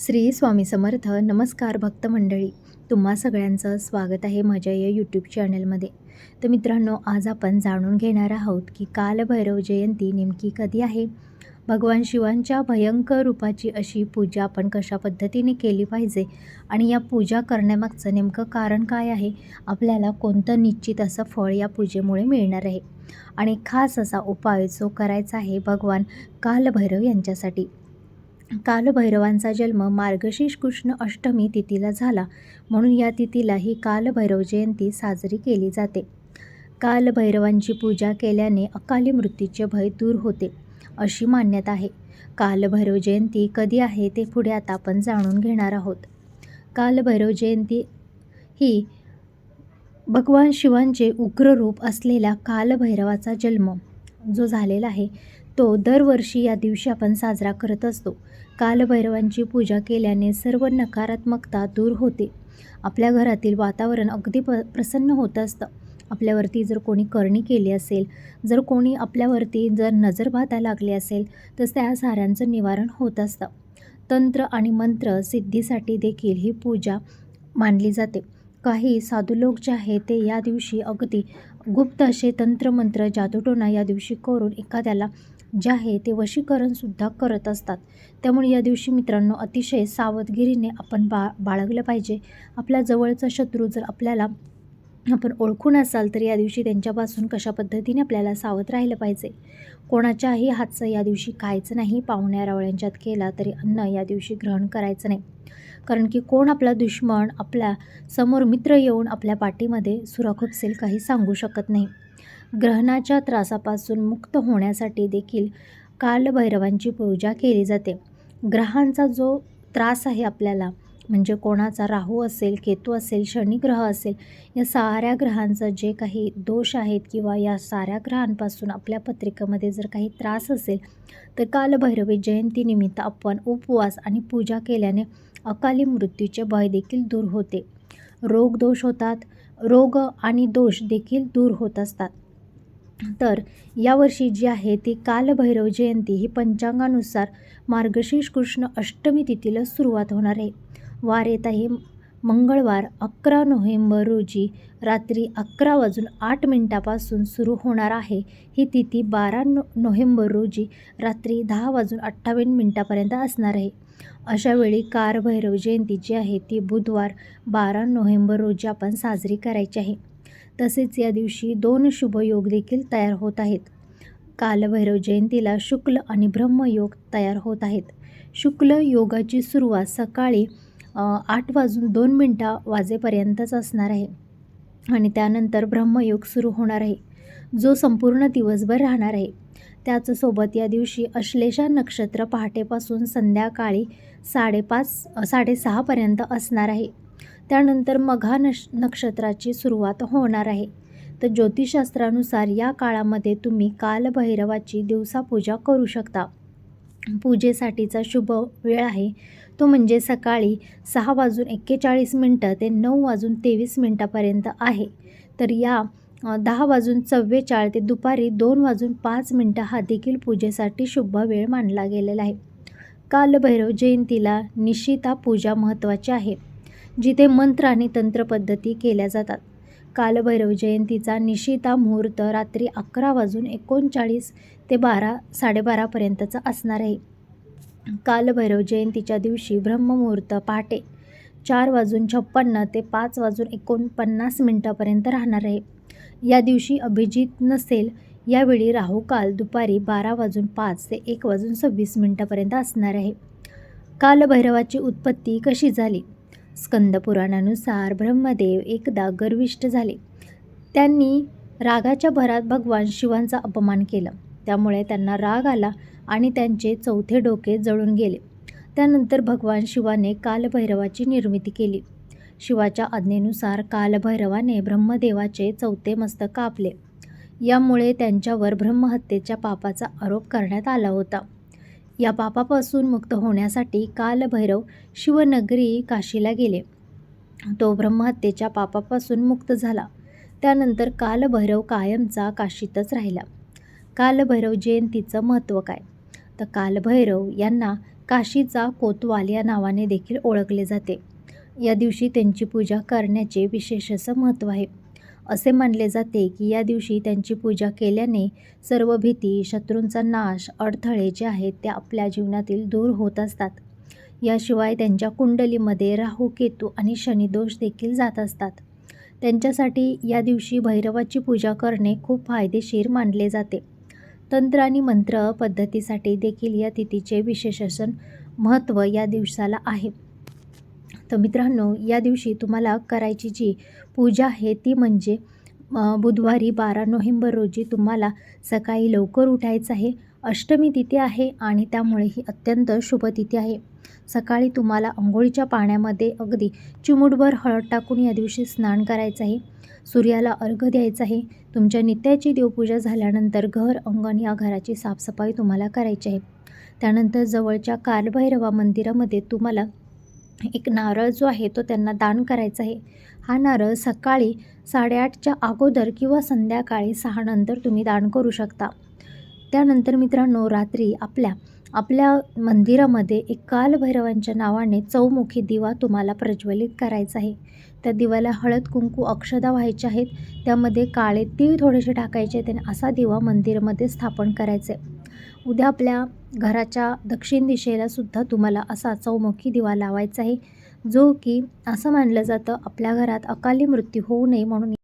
श्री स्वामी समर्थ नमस्कार भक्त मंडळी. तुम्हा सगळ्यांचं स्वागत आहे माझ्या या यूट्यूब चॅनलमध्ये तर मित्रांनो आज आपण जाणून घेणार आहोत की कालभैरव जयंती नेमकी कधी आहे? भगवान शिवांच्या भयंकर रूपाची अशी पूजा आपण कशा पद्धतीने केली पाहिजे? आणि या पूजा करण्यामागचं नेमकं कारण काय आहे? आपल्याला कोणतं निश्चित असं फळ या पूजेमुळे मिळणार आहे? आणि खास असा उपाय जो करायचा आहे भगवान कालभैरव यांच्यासाठी. कालभैरवांचा जन्म मार्गशीर्ष कृष्ण अष्टमी तिथीला झाला. म्हणून या तिथीला ही कालभैरव जयंती साजरी केली जाते. कालभैरवांची पूजा केल्याने अकाली मृत्यूचे भय दूर होते अशी मान्यता आहे. कालभैरव जयंती कधी आहे ते पुढे आता आपण जाणून घेणार आहोत. कालभैरव जयंती ही भगवान शिवांचे उग्र रूप असलेल्या कालभैरवाचा जन्म जो झालेला आहे तो दरवर्षी या दिवशी आपण साजरा करत असतो. कालभैरवांची पूजा केल्याने सर्व नकारात्मकता दूर होते. आपल्या घरातील वातावरण अगदी प प्रसन्न होत असतं. आपल्यावरती जर कोणी करणी केली असेल जर कोणी आपल्यावरती जर नजरबाधा लागली असेल तर त्या साऱ्यांचं निवारण होत असतं. तंत्र आणि मंत्र सिद्धीसाठी देखील ही पूजा मानली जाते. काही साधू लोक जे आहेत ते या दिवशी अगदी गुप्त असे तंत्रमंत्र जादूटोणा या दिवशी करून एखाद्याला जे आहे ते वशीकरणसुद्धा करत असतात. त्यामुळे या दिवशी मित्रांनो अतिशय सावधगिरीने आपण बा बाळगलं पाहिजे. आपल्या जवळचा शत्रू जर आपल्याला आपण ओळखून असाल तर या दिवशी त्यांच्यापासून कशा पद्धतीने आपल्याला सावध राहिलं पाहिजे? कोणाच्याही हातचं या दिवशी खायचं नाही पाहुण्या रावळ्यांच्यात केला तरी अन्न या दिवशी ग्रहण करायचं नाही. कारण की कोण आपला दुश्मन आपल्यासमोर मित्र येऊन आपल्या पाठीमध्ये सुरखुपसेल काही सांगू शकत नाही. ग्रहणाच्या त्रासापासून मुक्त होण्यासाठी देखील कालभैरवांची पूजा केली जाते. ग्रहांचा जो त्रास आहे आपल्याला म्हणजे कोणाचा राहू असेल केतू असेल शनिग्रह असेल या साऱ्या ग्रहांचं जे काही दोष आहेत किंवा या साऱ्या ग्रहांपासून आपल्या पत्रिकेमध्ये जर काही त्रास असेल तर कालभैरवी जयंतीनिमित्त आपण उपवास आणि पूजा केल्याने अकाली मृत्यूचे भय देखील दूर होते. रोग दोष होतात. रोग आणि दोष देखील दूर होत असतात. तर यावर्षी जी आहे ती कालभैरव जयंती ही पंचांगानुसार मार्गशीर्ष कृष्ण अष्टमी तिथीला सुरुवात होणार आहे. वार येत आहे मंगळवार अकरा नोव्हेंबर रोजी रात्री अकरा वाजून आठ मिनटापासून सुरू होणार आहे. ही तिथी बारा नो नोव्हेंबर रोजी रात्री दहा वाजून अठ्ठावन्न मिनटापर्यंत असणार आहे. अशावेळी कारभैरव जयंती जी आहे ती बुधवार बारा नोव्हेंबर रोजी आपण साजरी करायची आहे. तसेच या दिवशी दोन शुभयोग देखील तयार होत आहेत. कालभैरव जयंतीला शुक्ल आणि ब्रह्मयोग तयार होत आहेत. शुक्ल योगाची सुरुवात सकाळी आठ वाजून दोन मिनटा वाजेपर्यंतच असणार आहे आणि त्यानंतर ब्रह्मयोग सुरू होणार आहे. जो संपूर्ण दिवसभर राहणार आहे. त्याचसोबत या दिवशी अश्लेषा नक्षत्र पहाटेपासून संध्याकाळी साडेपाच साडेसहापर्यंत असणार आहे. त्यानंतर मघा नश नक्षत्राची सुरुवात होणार आहे. तर ज्योतिषशास्त्रानुसार या काळामध्ये तुम्ही कालभैरवाची दिवसापूजा करू शकता. पूजेसाठीचा शुभ वेळ आहे. तो म्हणजे सकाळी सहा वाजून एक्केचाळीस मिनटं ते नऊ वाजून तेवीस मिनटापर्यंत आहे. तर या दहा वाजून चव्वेचाळ ते दुपारी दोन वाजून पाच मिनटं हा देखील पूजेसाठी शुभ वेळ मानला गेलेला आहे. कालभैरव जयंतीला निशिता पूजा महत्त्वाची आहे. जिथे मंत्र आणि तंत्रपद्धती केल्या जातात. कालभैरव जयंतीचा निशिता मुहूर्त रात्री अकरा वाजून एकोणचाळीस ते बारा साडेबारापर्यंतचा असणार आहे. कालभैरव जयंतीच्या दिवशी ब्रह्ममुहूर्त पहाटे चार वाजून छप्पन्न ते पाच वाजून एकोणपन्नास मिनटापर्यंत राहणार आहे. या दिवशी अभिजित नसेल यावेळी राहुकाल दुपारी बारा वाजून पाच ते एक वाजून सव्वीस मिनटापर्यंत असणार आहे. कालभैरवाची उत्पत्ती कशी झाली? स्कंदपुराणानुसार ब्रह्मदेव एकदा गर्विष्ठ झाले. त्यांनी रागाच्या भरात भगवान शिवांचा अपमान केला. त्यामुळे त्यांना राग आला आणि त्यांचे चौथे डोके जळून गेले. त्यानंतर भगवान शिवाने कालभैरवाची निर्मिती केली. शिवाच्या आज्ञेनुसार कालभैरवाने ब्रह्मदेवाचे चौथे मस्तक कापले. यामुळे त्यांच्यावर ब्रह्महत्येच्या पापाचा आरोप करण्यात आला होता. या पापापासून मुक्त होण्यासाठी कालभैरव शिवनगरी काशीला गेले. तो ब्रह्महत्येच्या पापापासून मुक्त झाला. त्यानंतर कालभैरव कायमचा काशीतच राहिला. कालभैरव जयंतीचं महत्त्व काय? तर कालभैरव यांना काशीचा कोतवाल या नावाने देखील ओळखले जाते. या दिवशी त्यांची पूजा करण्याचे विशेष असं महत्त्व आहे. असे मानले जाते की या दिवशी त्यांची पूजा केल्याने सर्व भीती शत्रूंचा नाश अडथळे जे आहेत ते आपल्या जीवनातील दूर होत असतात. याशिवाय त्यांच्या कुंडलीमध्ये राहू केतू आणि शनिदोष देखील जात असतात. त्यांच्यासाठी या दिवशी भैरवाची पूजा करणे खूप फायदेशीर मानले जाते. तंत्र आणि मंत्र पद्धतीसाठी देखील या तिथीचे विशेष महत्त्व या दिवसाला आहे. तर मित्रांनो या दिवशी तुम्हाला करायची जी पूजा आहे ती म्हणजे बुधवारी बारा नोव्हेंबर रोजी तुम्हाला सकाळी लवकर उठायचं आहे. अष्टमी तिथी आहे आणि त्यामुळे ही अत्यंत शुभ तिथी आहे. सकाळी तुम्हाला आंघोळीच्या पाण्यामध्ये अगदी चिमूटभर हळद टाकून या दिवशी स्नान करायचं आहे. सूर्याला अर्घ द्यायचा आहे. तुमच्या नित्याची देवपूजा झाल्यानंतर घर अंगण या घराची साफसफाई तुम्हाला करायची आहे. त्यानंतर जवळच्या कालभैरवा मंदिरामध्ये तुम्हाला एक नारळ जो आहे तो त्यांना दान करायचा आहे. हा नारळ सकाळी साडेआठच्या अगोदर किंवा संध्याकाळी सहानंतर तुम्ही दान करू शकता. त्यानंतर मित्रांनो रात्री आपल्या आपल्या मंदिरामध्ये एक कालभैरवांच्या नावाने चौमुखी दिवा तुम्हाला प्रज्वलित करायचा आहे. त्या दिव्याला हळद कुंकू अक्षदा व्हायच्या आहेत. त्यामध्ये काळे तीळ थोडेसे टाकायचे आहेत आणि असा दिवा मंदिरामध्ये स्थापन करायचा आहे. उद्या आपल्या घराच्या दक्षिण दिशेला सुद्धा तुम्हाला असा चौमुखी दिवा लावायचा आहे जो की असं मानलं जातं आपल्या घरात अकाली मृत्यू होऊ नये म्हणून